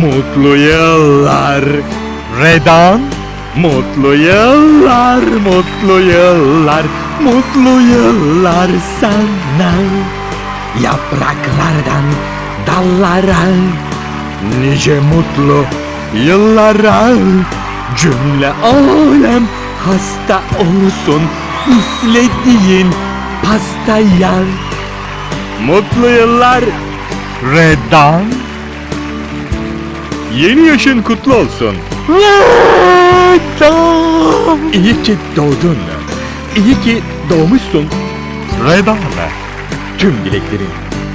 Mutlu yıllar. Redan. Mutlu yıllar, mutlu yıllar, mutlu yıllar sana. Yapraklardan dallara Nice mutlu yıllara. Cümle alem hasta olsun Üflediğin pastaya. Mutlu yıllar Redan Yeni yaşın kutlu olsun. Redan. İyi ki doğdun. İyi ki doğmuşsun. Redan. Tüm dileklerin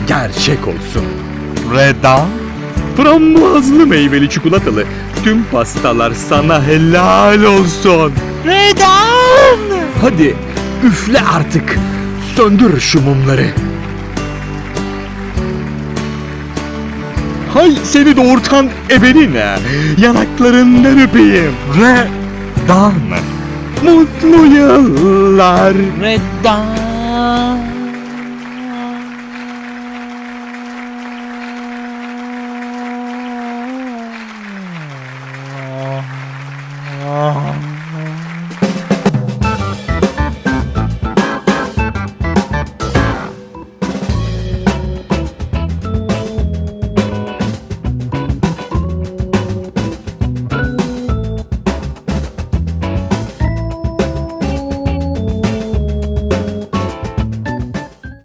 gerçek olsun. Redan. Frambuazlı meyveli çikolatalı tüm pastalar sana helal olsun. Redan! Hadi üfle artık. Söndür şu mumları. Hay seni doğurtan ebeline. Yanaklarından öpeyim. Redan. Mutlu yıllar. Redan!